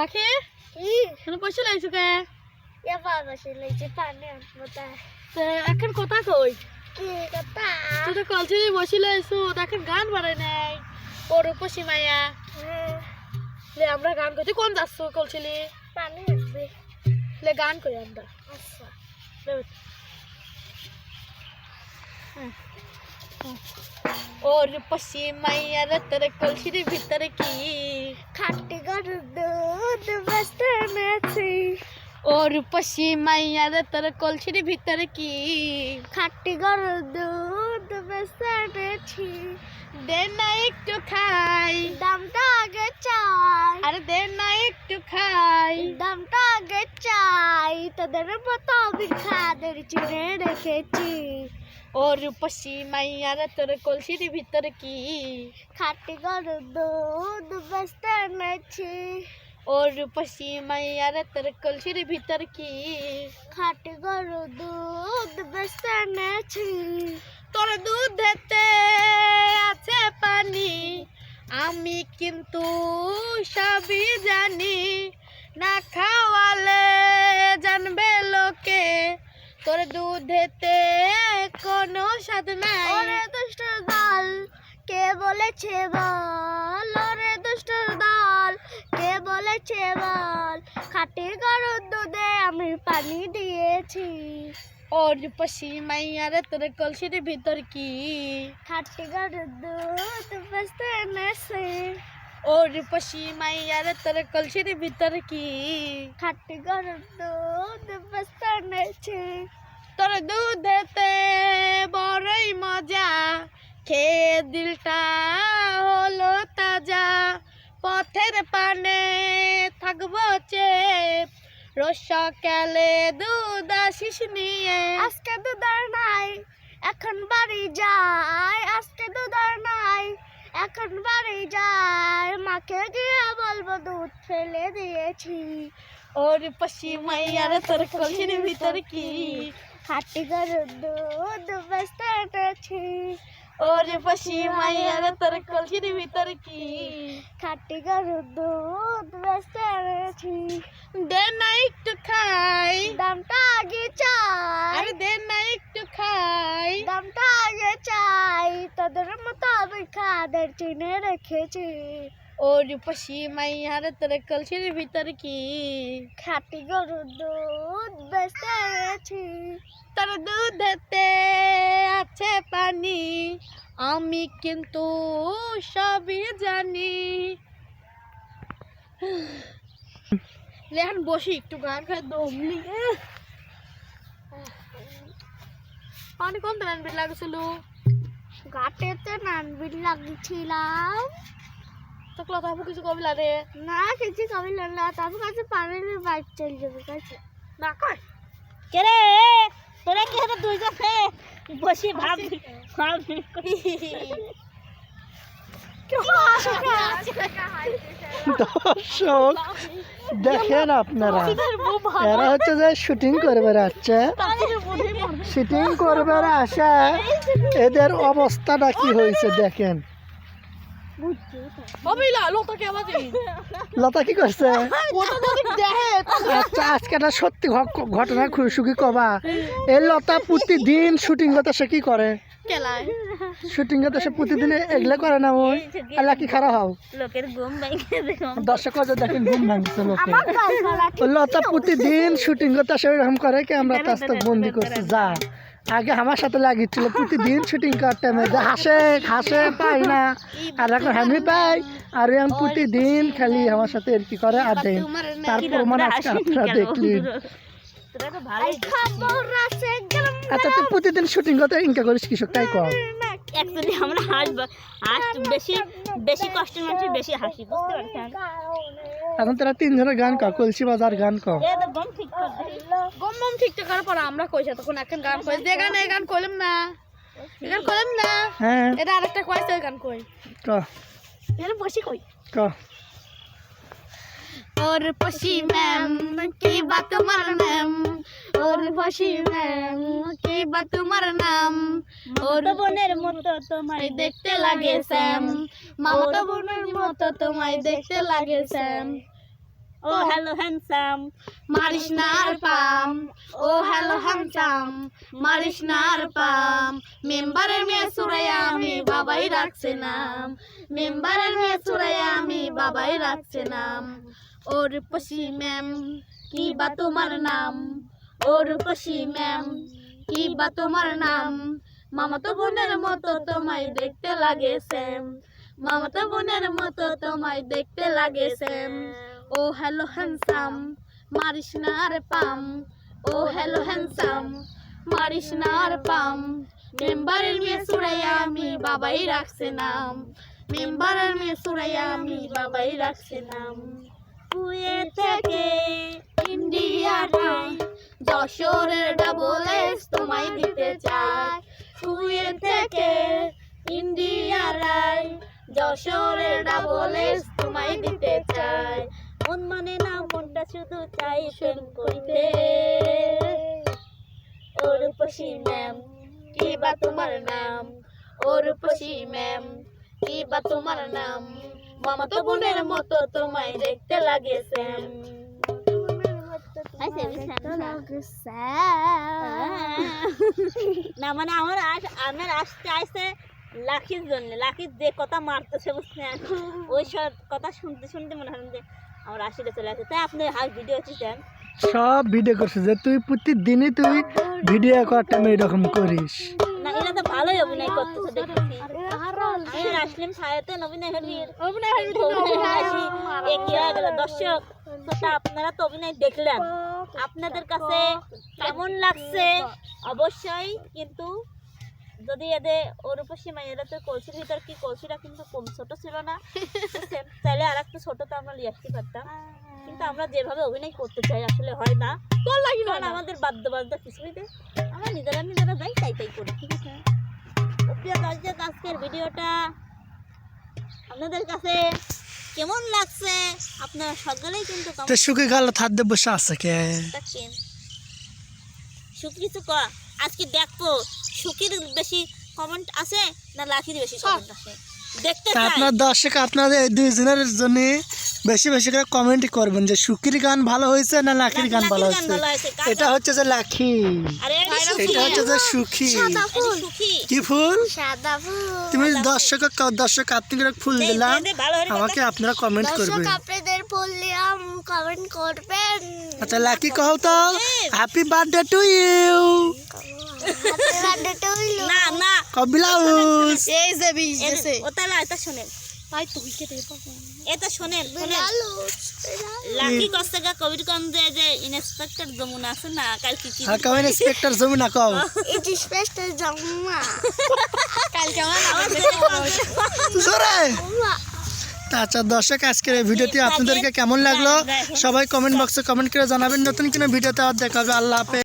রাখি? কেন পয়সা লাইছো কে বসে লেগেছে পানি আনবোটা তে এখন কথা কই? কি তুই তো কলছিলি বসি লাইছো এখন গান বাড়াই নাই। ওর উপসী মায়া। লে আমরা গান কোন যাচ্ছ কলছিলি লে গান করি আমরা? আচ্ছা। ওর পশি মাইয়ার তোর কলসির ভিতরে কি? খাটি এনেছি ওর পশি মাইয়ার তোর কলসির ভিতরে কি? খাটি গরুর দুধ ব্যস্ত দে না একটু খাই। দামটা আগে চাই। আরে দে না একটু খাই। দামটা আগে চাই। তোদের মতো আমি খাদের চিনে রেখেছি। ওর পশি মাইয়ার তোর কলসির ভিতরে কি? খাটি গরুর দুধ এনেছি। ওর পশি মাইয়ার তোর কলসির ভিতর কি খাটি গরুর দুধ ব্যস্ত এনেছি তোর দুধেতে আছে পানি আমি কিন্তু সবই জানি না খাওয়ালে জানবে লোকে তোর দুধেতে কোনো স্বাদ নাই ওরে দুষ্টর দল কে বলেছে বল বলেছে বল খাটি গরুর দুধে আমি পানি দিয়েছি। ওর পশি মাইয়ার তোর কলসির ভিতর কি? খাটি গরুর দুধ ব্যস্ত এনেছি। ওর পশি মাইয়ার তোর কলসির ভিতর কি? খাটি গরুর দুধ ব্যস্ত এনেছি। তোর দুধেতে বড়ই মজা খেয়ে দিলটা হলো তাজা। পথের পানে থাকব চেপ। রসকালে দুধ আসিস নিয়ে। আজকে দুধ আর নাই এখন বাড়ি যাই। আজকে দুধ আর নাই এখন বাড়ি যাই। মাকে গিয়ে বলব দুধ ফেলে দিয়েছি। ওর পশি মাইয়ার তোর কলির ভিতর কি? খাটি গরুর দুধ এনেছি। ওর পশি মাইয়ার তোর কলসির ভিতর কি খাটি গরুর দুধ ব্যস্ত এনেছি দে না একটু খাই দামটা আগে চাই আরে দে না একটু খাই দামটা আগে চাই তোদের মতো আমি খাদের চিনে রেখেছি ওর পশি মাইয়ার তোর কলসির ভিতর কি খাটি গরুর দুধ ব্যস্ত এনেছি তোর দুধেতে আছে পানি আমি কিন্তু সবই জানি। লেহান বসি একটু গান খাই দমলি পানি কোন টান বিট লাগছিল ঘাটেতে নানবির লাগিয়েছিলাম তো কথা কিছু কবি লাগে না কিছু কবি না তারপর কাছে পানির বাইক চলে যাবে কাছে। না কয় কে রে? তোরা কি হতো দুই কাছে বসে ভাব ভাব দর্শক দেখেন আপনারা। এরা হচ্ছে যে শুটিং করবে আসছে শুটিং করবে আসা। এদের অবস্থাটা কি হয়েছে দেখেন। লতা কি করছে? আচ্ছা আজকে একটা সত্যি ঘটনা খুশি কবা। এই লতা প্রতিদিন শুটিং করতে সে কি করে? কেলায়। শুটিং করতে সে প্রতিদিন এগুলো করে না ওই আল্লাহ কি খারাপ হও। লোকের ঘুম দর্শক দেখেন ঘুম ভাঙছে লোকে। ওই লতা প্রতিদিন শুটিং করতে আসে ওইরকম করে কি আমরা তার তো বন্দি করছি যা। আগে আমার সাথে লাগিয়েছিল প্রতিদিন শুটিং করতে আমি যে হাসে হাসে পাই না। আর এখন আমি পাই। আর এখন প্রতিদিন খালি আমার সাথে আর কি করে আর দেন। তার প্রমাণ আজকে আপনারা গরম আচ্ছা তুই প্রতিদিন শুটিং করতে ইনকা করিস কৃষক তাই কর অ্যাকচুয়ালি আমরা হাসবো হাস বেশি বেশি কষ্টের মানুষের বেশি হাসি বুঝতে পারছেন? এখন তোরা তিনজনের গান কর কলসি বাজার গান কর এ তো গম ঠিক করে গম গম ঠিকঠাক করার পর আমরা কইছে তখন এখন গান কই যে গান এই গান কইলাম না এই গান কইলাম না হ্যাঁ এটা আরেকটা কইছে ওই গান কই ক এটা বসি কই ক और पशी मैम की बात तुम्हार नाम और पशी मैम की बात तुम्हार नाम और তো বোনের মতো তোমার তোমায় দেখতে লাগে স্যাম মামাতো বোনের মতো তোমায় দেখতে লাগে স্যাম। ও হ্যালো হ্যান্ডসাম মারিস না আর পাম। ও হ্যালো হ্যামচাম মারিস না আর পাম। মেম্বারের মেয়ে সুরাইয়া আমি বাবাই রাখছে নাম। মেম্বারের মেয়ে সুরাইয়া আমি বাবাই রাখছে নাম। ওর পশি ম্যাম কি বা তোমার নাম? ওর পশি ম্যাম কি বা তোমার নাম? মামাতো বোনের মতো তোমায় দেখতে লাগে সেম মামাতো বোনের মতো তোমায় দেখতে লাগে সেম ও হ্যালো হ্যান্ডসাম, মারিস না আর পাম। ও হ্যালো হ্যান্ডসাম, মারিস না আর পাম। মেম্বারের মেয়ে সুরাইয়া আমি বাবাই রাখছে নাম। মেম্বারের মেয়ে সুরাইয়া আমি বাবাই রাখছে নাম। কুয়ে থেকে ইন্ডিয়াটা যশোরের ডাবল এস তোমায় দিতে চাই। কুয়ে থেকে ইন্ডিয়ারাই যশোরের ডাবল তোমায় দিতে চাই। মন মানে না মনটা শুধু চাই প্রেম করিতে। ম্যাম কি বা তোমার নাম? ম্যাম কি বা তোমার নাম? মামা তো বোনের মতো তোমায় দেখতে লাগে স্যাম। না? মানে আমার আস আমার আসতে আসতে লাখির জন্য লাখির যে কথা মারতেছে বুঝছেন? ওই সব কথা শুনতে শুনতে মনে হয় যে আমার আশিটা চলে আসে। তাই আপনি হাই ভিডিও চিতেন সব ভিডিও করছিস যে তুই প্রতিদিনই তুই ভিডিও করার টাইমে এরকম করিস। না এরা তো ভালোই অভিনয় করতেছে দেখেছি আমি আসলাম ছায়াতে অভিনয় অভিনয় এগিয়ে গেল? দর্শক আপনারা তো অভিনয় দেখলেন। আপনাদের কাছে কেমন লাগছে? অবশ্যই কিন্তু যদি এদের ওরূপসী মাইয়েরা তো কলসির ভিতর কি কলসিটা কিন্তু কম ছোট ছিল না? চাইলে আর একটা ছোট তো আমরা নিয়ে আসতে পারতাম। কিন্তু আমরা যেভাবে অভিনয় করতে চাই আসলে হয় না। কারণ আমাদের বাদ্য বাদ্য কিছুইতে আমরা নিজেরা নিজেরা যাই তাই তাই করি ঠিক আছে? প্রিয় দর্শক আজকের ভিডিওটা আপনাদের কাছে কেমন লাগছে? আপনারা সকলেই কিন্তু তো সুখে গেল থাকতে বসে আছে কে? সুকির তো আজকে দেখব। সুকির বেশি কমেন্ট আছে না লাখির বেশি কমেন্ট আছে? দেখতে আপনার দর্শক আপনাদের এই দুইজনের জন্য বেশি বেশি করে কমেন্ট করবেন যে সুকির গান ভালো হয়েছে না লাখির গান ভালো হয়েছে? কার এটা হচ্ছে যে লাখি। আরে এটা হচ্ছে যে সুখী। কি ফুল? সাদা ফুল। তুমি দর্শক দর্শক আপনি ফুল দিলাম। আমাকে আপনারা কমেন্ট করবেন। আপনাদের ফুল দিলাম কমেন্ট করবেন। আচ্ছা লাকি কও তো হ্যাপি বার্থডে টু ইউ না না। এই যে ও তাহলে এটা শোনেন। তাই এটা শোনেন যে ইন্সপেক্টর যমুনা আছে না কি হ্যাঁ ইন্সপেক্টর কও। জোরে। আচ্ছা দর্শক আজকের এই ভিডিওটি আপনাদেরকে কেমন লাগল? সবাই কমেন্ট বক্সে কমেন্ট করে জানাবেন। নতুন কোনো ভিডিওতে আর দেখা হবে। আল্লাহ হাফেজ।